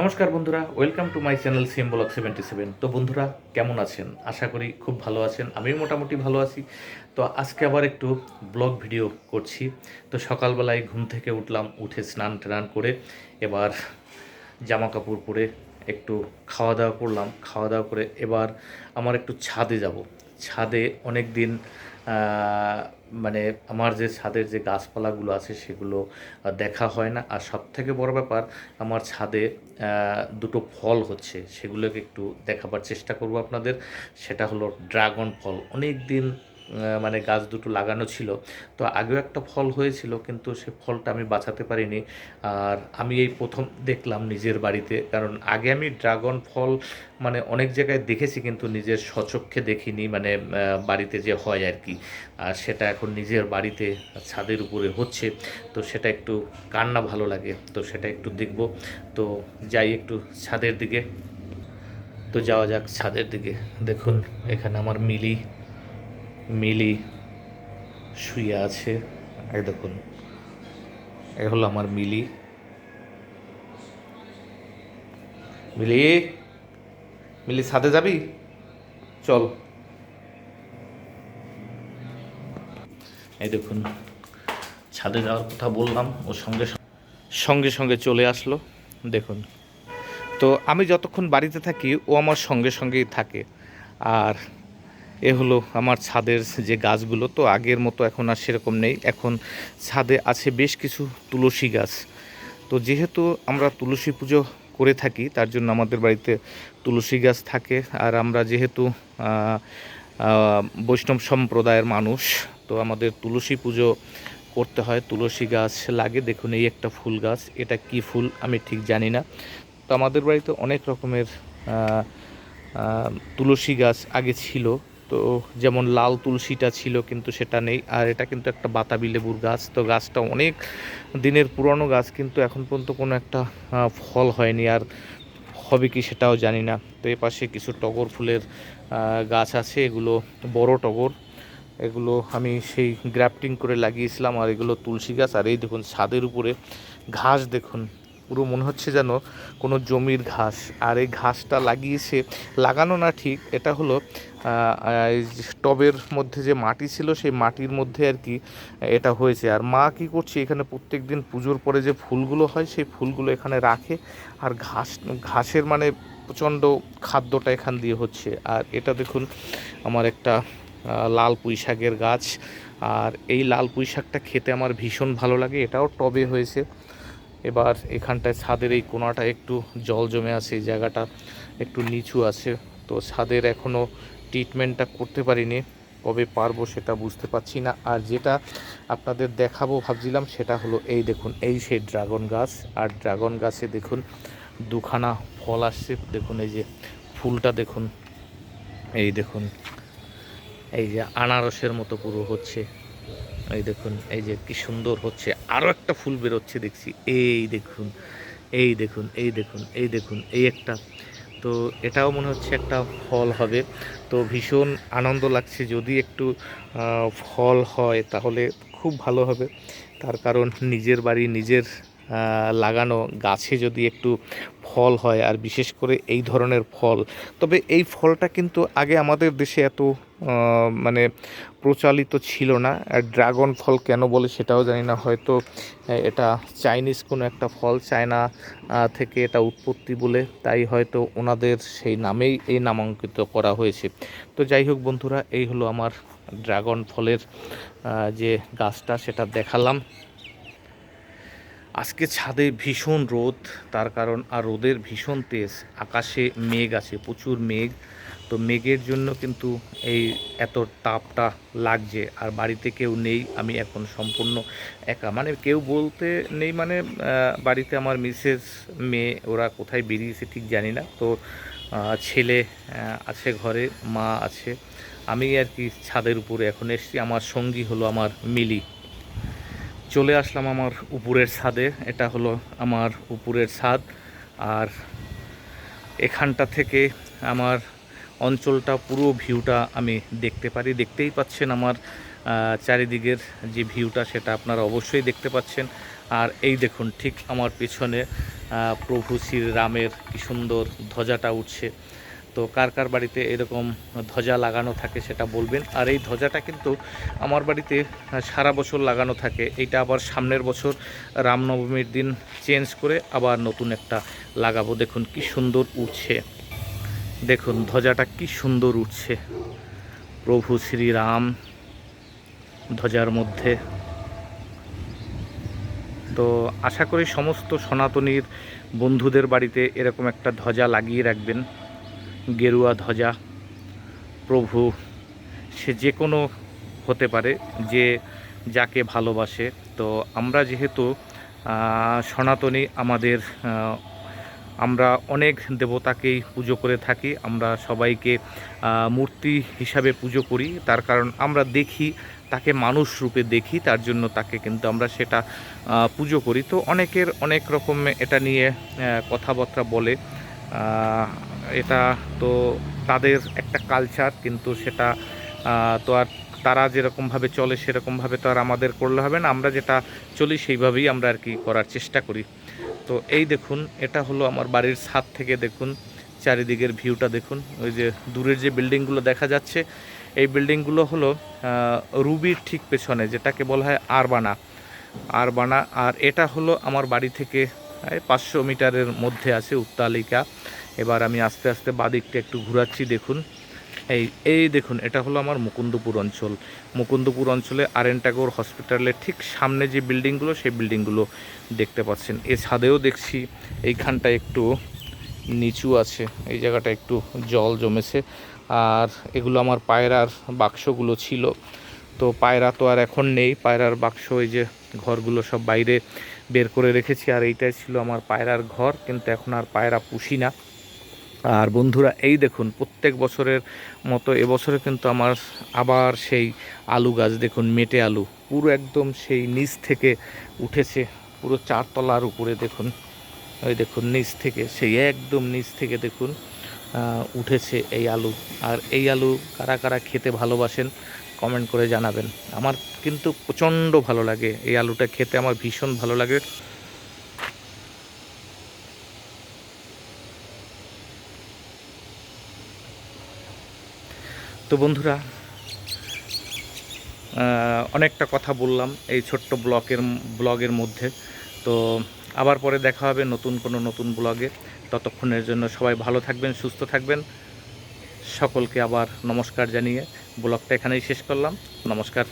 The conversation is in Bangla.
নমস্কার বন্ধুরা welcome to my channel CM block seventy seven তো বন্ধুরা, কেমন আছেন? আশা করি খুব ভালো আছেন, আমিও মোটামুটি ভালো আছি। তো আজকে আবার একটু ব্লগ ভিডিও করছি। তো সকালবেলায় ঘুম থেকে উঠলাম, উঠে স্নান টান করে এবার জামা কাপড় পরে একটু খাওয়া দাওয়া করলাম। খাওয়া দাওয়া করে এবার আমার একটু ছাদে যাব। ছাদে অনেক দিন মানে আমার যে ছাদের যে গাছপালাগুলো আছে সেগুলো দেখা হয় না। আর সব থেকে বড় ব্যাপার, আমার ছাদে দুটো ফল হচ্ছে, সেগুলোকে একটু দেখাবার চেষ্টা করব আপনাদের। সেটা হলো ড্রাগন ফল। অনেক দিন মানে গাছ দুটো লাগানো ছিল। তো আগেও একটা ফল হয়েছিল, কিন্তু সে ফলটা আমি বাঁচাতে পারিনি। আর আমি এই প্রথম দেখলাম নিজের বাড়িতে, কারণ আগে আমি ড্রাগন ফল মানে অনেক জায়গায় দেখেছি, কিন্তু নিজের স্বচক্ষে দেখিনি মানে বাড়িতে যে হয় আর কি। আর সেটা এখন নিজের বাড়িতে ছাদের উপরে হচ্ছে, তো সেটা একটু কান্না ভালো লাগে, তো সেটা একটু দেখব। তো যাই একটু ছাদের দিকে, তো যাওয়া যাক ছাদের দিকে। দেখুন, এখানে আমার মিলি মিলি শুয়ে আছে। এই দেখুন, এ হলো আমার মিলি। মিলি মিলি, ছাদে যাবি? চল। এই দেখুন, ছাদে যাওয়ার কথা বললাম, ও সঙ্গে সঙ্গে সঙ্গে চলে আসলো। দেখুন, তো আমি যতক্ষণ বাড়িতে থাকি, ও আমার সঙ্গে সঙ্গেই থাকে। আর এ হলো আমার ছাদের যে গাছগুলো, তো আগের মতো এখন আর সেরকম নেই। এখন ছাদে আছে বেশ কিছু তুলসী গাছ। তো যেহেতু আমরা তুলসী পুজো করে থাকি, তার জন্য আমাদের বাড়িতে তুলসী গাছ থাকে। আর আমরা যেহেতু বৈষ্ণব সম্প্রদায়ের মানুষ, তো আমাদের তুলসী পুজো করতে হয়। তুলসী গাছ লাগে, দেখুন এই একটা ফুল গাছ। এটা কি ফুল আমি ঠিক জানি না। তো আমাদের বাড়িতে অনেক রকমের তুলসী গাছ আগে ছিল। তো যেমন লাল তুলসীটা ছিল কিন্তু সেটা নেই, আর এটা কিন্তু একটা বাতাবি লেবুর গাছ। তো গাছটা অনেক দিনের পুরনো গাছ কিন্তু এখন পর্যন্ত কোনো একটা ফল হয়নি। আর হবে কি সেটাও জানি না। তো এ পাশে কিছু টগর ফুলের গাছ আছে, এগুলো বড় টগর। এগুলো আমি সেই গ্রাফটিং করে লাগিয়েছিলাম, আর এগুলো তুলসী গাছ। আর এই দেখুন, ছাদের উপরে ঘাস দেখুন। পুরো মনে হচ্ছে যেন কোনো জমির ঘাস। আর এই ঘাসটা লাগিয়েছে, লাগানো না ঠিক, এটা হলো টবের মধ্যে যে মাটি ছিল, সেই মাটির মধ্যে আর কি এটা হয়েছে। আর মা কি করছে, এখানে প্রত্যেক দিন পুজোর পরে যে ফুলগুলো হয়, সেই ফুলগুলো এখানে রাখে। আর ঘাস, ঘাসের মানে প্রচণ্ড খাদ্যটা এখান দিয়ে হচ্ছে। আর এটা দেখুন, আমার একটা লাল পুঁই শাকের গাছ। আর এই লাল পুঁই শাকটা খেতে আমার ভীষণ ভালো লাগে। এটাও টবে হয়েছে। এবার এখানটায় ছাদের এই কোনাটা একটু জল জমে আছে, এই জায়গাটা একটু নিচু আছে। তো ছাদের এখনও ট্রিটমেন্টটা করতে পারিনি, কবে পারব সেটা বুঝতে পারছি না। আর যেটা আপনাদের দেখাবো, ভাবছিলাম সেটা হলো এই দেখুন, এই সেই ড্রাগন গাছ। আর ড্রাগন গাছে দেখুন, দুখানা ফল আসছে। দেখুন, এই যে ফুলটা দেখুন, এই দেখুন, এই যে আনারসের মতো পুরো হচ্ছে। এই দেখুন, এই যে কি সুন্দর হচ্ছে। আরও একটা ফুল বেরোচ্ছে দেখছি। এই দেখুন এই দেখুন এই দেখুন এই দেখুন, এই একটা। তো এটাও মনে হচ্ছে একটা ফল হবে। তো ভীষণ আনন্দ লাগছে। যদি একটু ফল হয় তাহলে খুব ভালো হবে। তার কারণ নিজের বাড়ি, নিজের লাগানো গাছে যদি একটু ফল হয় আর বিশেষ করে এই ধরনের ফল, তবে এই ফলটা কিন্তু আগে আমাদের দেশে এত মানে প্রচলিত ছিল না। ড্রাগন ফল কেন বলে সেটাও জানি না, হয়তো এটা চাইনিজ কোনো একটা ফল, চায়না থেকে এটা উৎপত্তি বলে, তাই হয়তো ওনাদের সেই নামেই এই নামাঙ্কিত করা হয়েছে। তো যাই হোক বন্ধুরা, এই হলো আমার ড্রাগন ফলের যে গাছটা, সেটা দেখালাম। আজকে ছাদে ভীষণ রোদ, তার কারণ আর রোদের ভীষণ তেজ। আকাশে মেঘ আছে, প্রচুর মেঘ। তো মেঘের জন্য কিন্তু এই এত তাপটা লাগছে, আর বাড়িতে কেউ নেই, আমি এখন সম্পূর্ণ একা। মানে কেউ বলতে নেই মানে বাড়িতে আমার মিসেস মেয়ে, ওরা কোথায় বেরিয়েছে ঠিক জানি না। তো ছেলে আছে ঘরে, মা আছে। আমি আর কি ছাদের উপরে এখন এসছি, আমার সঙ্গী হলো আমার মিলি। চলে আসলাম আমার উপরের ছাদে। এটা হলো আমার উপরের ছাদ। আর এখানটা থেকে আমার অঞ্চলটা, পুরো ভিউটা আমি দেখতে পারি। দেখতেই পাচ্ছেন আমার চারিদিকের যে ভিউটা, সেটা আপনারা অবশ্যই দেখতে পাচ্ছেন। আর এই দেখুন, ঠিক আমার পেছনে প্রভু শ্রীরামের কি সুন্দর ধ্বজাটা উঠছে। তো কার কার বাড়িতে এরকম ধ্বজা লাগানো থাকে সেটা বলবেন। আর এই ধ্বজাটা কিন্তু আমার বাড়িতে সারা বছর লাগানো থাকে। এইটা আবার সামনের বছর রামনবমীর দিন চেঞ্জ করে আবার নতুন একটা লাগাবো। দেখুন কি সুন্দর উঠছে। দেখুন ধ্বজাটা কি সুন্দর উঠছে। প্রভু শ্রীরাম ধ্বজার মধ্যে। তো আশা করি সমস্ত সনাতনীর বন্ধুদের বাড়িতে এরকম একটা ধ্বজা লাগিয়ে রাখবেন। গেরুয়া, ধ্বজা, প্রভু, সে যে কোনো হতে পারে, যে যাকে ভালোবাসে। তো আমরা যেহেতু সনাতনী, আমাদের আমরা অনেক দেবতাকেই পুজো করে থাকি, আমরা সবাইকে মূর্তি হিসাবে পুজো করি। তার কারণ আমরা দেখি, তাকে মানুষ রূপে দেখি, তার জন্য তাকে কিন্তু আমরা সেটা পুজো করি। তো অনেকের অনেক রকম এটা নিয়ে কথাবার্তা বলে। এটা তো তাদের একটা কালচার কিন্তু সেটা তো আর তারা যেরকমভাবে চলে সেরকমভাবে তো আর আমাদের করলে হবে না। আমরা যেটা চলি সেইভাবেই আমরা আর কি করার চেষ্টা করি। তো এই দেখুন, এটা হলো আমার বাড়ির ছাদ থেকে দেখুন, চারিদিকের ভিউটা দেখুন। ওই যে দূরের যে বিল্ডিংগুলো দেখা যাচ্ছে, এই বিল্ডিংগুলো হলো রুবির ঠিক পেছনে, যেটাকে বলা হয় আরবানা। আরবানা, আর এটা হলো আমার বাড়ি থেকে পাঁচশো মিটারের মধ্যে আছে উত্তালিকা। এবার আমি আস্তে আস্তে বাদিকটা একটু ঘোরাচ্ছি, দেখুন। এই এই দেখুন, এটা হলো আমার মুকুন্দপুর অঞ্চল। মুকুন্দপুর অঞ্চলে আরেন্টাগোর হসপিটালের ঠিক সামনে যে বিল্ডিংগুলো, সেই বিল্ডিংগুলো দেখতে পাচ্ছেন। এ ছাদেও দেখছি, এইখানটা একটু নিচু আছে, এই জায়গাটা একটু জল জমেছে। আর এগুলো আমার পায়রার বাক্সগুলো ছিল। তো পায়রা তো আর এখন নেই, পায়রার বাক্স, এই যে ঘরগুলো সব বাইরে বের করে রেখেছি। আর এইটাই ছিল আমার পায়রার ঘর, কিন্তু এখন আর পায়রা পুষি না। আর বন্ধুরা, এই দেখুন, প্রত্যেক বছরের মতো এবছরে কিন্তু আমার আবার সেই আলু গাছ, দেখুন, মেটে আলু, পুরো একদম সেই নিচ থেকে উঠেছে, পুরো চারতলার উপরে দেখুন ওই দেখুন, নিচ থেকে, সেই একদম নিচ থেকে দেখুন উঠেছে এই আলু। আর এই আলু কারা কারা খেতে ভালোবাসেন কমেন্ট করে জানাবেন। আমার কিন্তু প্রচণ্ড ভালো লাগে এই আলুটা খেতে, আমার ভীষণ ভালো লাগে। তো বন্ধুরা অনেকটা কথা বললাম এই ছোট্ট ব্লকের, ব্লগের মধ্যে। তো আবার পরে দেখা হবে নতুন কোনো নতুন ব্লগে। ততক্ষণের জন্য সবাই ভালো থাকবেন, সুস্থ থাকবেন। সকলকে আবার নমস্কার জানিয়ে ব্লগটা এখানেই শেষ করলাম। নমস্কার।